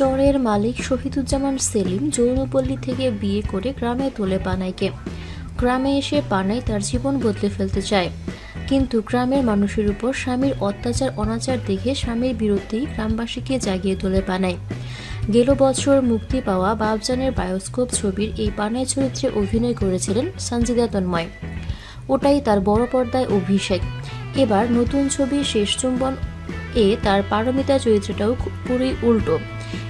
চরের মালিক শহীদুজ্জামান সেলিম যৌনপল্লী থেকে বিয়ে করে গ্রামে তোলে পানাইকে। গ্রামে এসে পানাই তার জীবন বদলে ফেলতে চায়। কিন্তু গ্রামের মানুষের উপর স্বামীর অত্যাচার, অনাচার দেখে স্বামীর বিরুদ্ধেই গ্রামবাসীকে জাগিয়ে তোলে পানাই। গেল বছর মুক্তি পাওয়া বাবজানের বায়োস্কোপ ছবির এই পানাই চরিত্রে অভিনয় করেছিলেন সঞ্জিদা তন্ময়। ওটাই তার বড় পর্দায় অভিষেক। এবার নতুন ছবি শেষ চুম্বন এ তার পারমিতা চরিত্রটাও পুরোই উল্টো।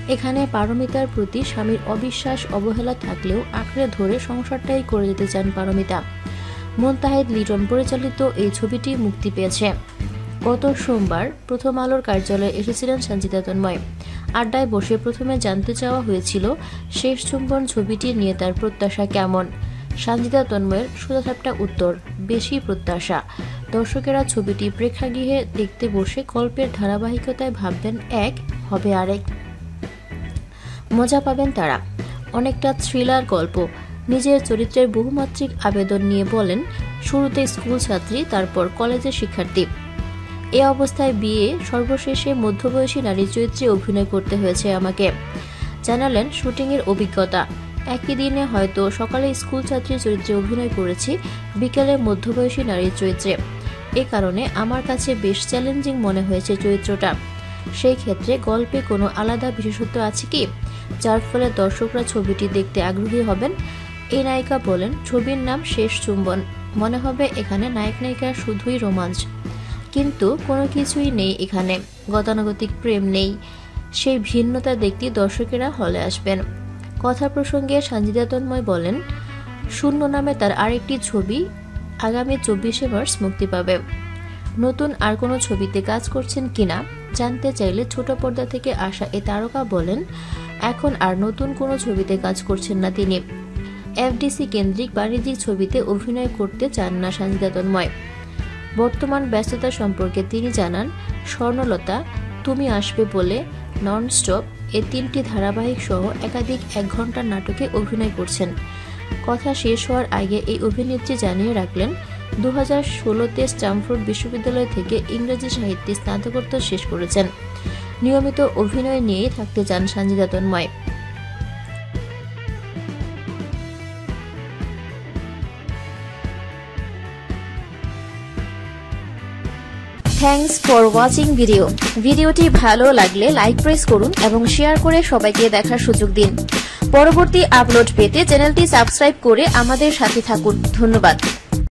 এখানে পারমিতার প্রতি স্বামীর অবিশ্বাস, অবহেলা থাকলেও আঁকড়ে ধরে সংসারটাই করে যেতে চান পারমিতা। মোন্তাহেদ লিটন পরিচালিত এই ছবিটি মুক্তি পেয়েছে। গত সোমবার প্রথম আলোর কার্যালয়ে এসেছিলেন সঞ্জিতা তন্ময়। আড্ডায় বসে প্রথমে জানতে চাওয়া হয়েছিল, শেষ চুম্বন ছবিটি নিয়ে তার প্রত্যাশা কেমন? সানজিদা তন্ময়ের সোজাসাপটা উত্তর, বেশি প্রত্যাশা। দর্শকেরা ছবিটি প্রেক্ষাগৃহে দেখতে বসে গল্পের ধারাবাহিকতায় ভাববেন, এক, হবে আরেক। মজা পাবেন তারা। অনেকটা থ্রিলার গল্প। নিজের চরিত্রের বহুমাত্রিক আবেদন নিয়ে বলেন শুরুতে স্কুল ছাত্রী, তারপর কলেজের শিক্ষার্থী। এ অবস্থায় বিয়ে, সর্বশেষে মধ্যবয়সী নারী চরিত্রে অভিনয় করতে হয়েছে আমাকে। জানালেন শুটিংয়ের অভিজ্ঞতা। একই দিনে হয়তো সকালে স্কুল ছাত্রী চরিত্রে অভিনয় করেছি, বিকেলে মধ্যবয়সী নারীর চরিত্রে। এ কারণে আমার কাছে বেশ চ্যালেঞ্জিং মনে হয়েছে চরিত্রটা। সেই ক্ষেত্রে গল্পে কোনো আলাদা বিশেষত্ব আছে কি? যার ফলে দর্শকরা ছবিটি দেখতে আগ্রহী হবেন। এই নায়িকা বলেন, ছবির নাম শেষ চুম্বন। মনে হবে এখানে নায়ক নায়িকা শুধুই রোমাঞ্চ। কিন্তু কোনো কিছুই নেই এখানে। গতানুগতিক প্রেম নেই। সেই ভিন্নতা দেখতে দর্শকেরা হলে আসবেন। কথা প্রসঙ্গে সঞ্জিদা তন্ময় বলেন, শূন্য নামে তার আরেকটি ছবি আগামী চব্বিশে মার্চ মুক্তি পাবে। নতুন আর কোনো ছবিতে কাজ করছেন কিনা জানতে চাইলে ছোট পর্দা থেকে আসা এ তারকা বলেন, এখন আর নতুন কোনো ছবিতে কাজ করছেন না তিনি। এফডিসি কেন্দ্রিক বাণিজ্যিক ছবিতে অভিনয় করতে চান না তন্ময় বর্তমান ব্যস্ততা সম্পর্কে তিনি জানান, স্বর্ণলতা, তুমি আসবে বলে ননস্টপ এ তিনটি ধারাবাহিক সহ একাধিক এক ঘণ্টার নাটকে অভিনয় করছেন। কথা শেষ হওয়ার আগে এই অভিনেত্রী জানিয়ে রাখলেন দু হাজার ষোলোতে স্ট্যামফোর্ড বিশ্ববিদ্যালয় থেকে ইংরেজি সাহিত্যে স্নাতকোত্তর শেষ করেছেন। নিয়মিত অভিনয় নিয়েই থাকতে চান Sanjida Tanmoy. Thanks for watching video ভিডিওটি ভালো লাগলে লাইক প্রেস করুন এবং শেয়ার করে সবাইকে দেখার সুযোগ দিন। পরবর্তী আপলোড পেতে চ্যানেলটি সাবস্ক্রাইব করে আমাদের সাথে থাকুন। ধন্যবাদ।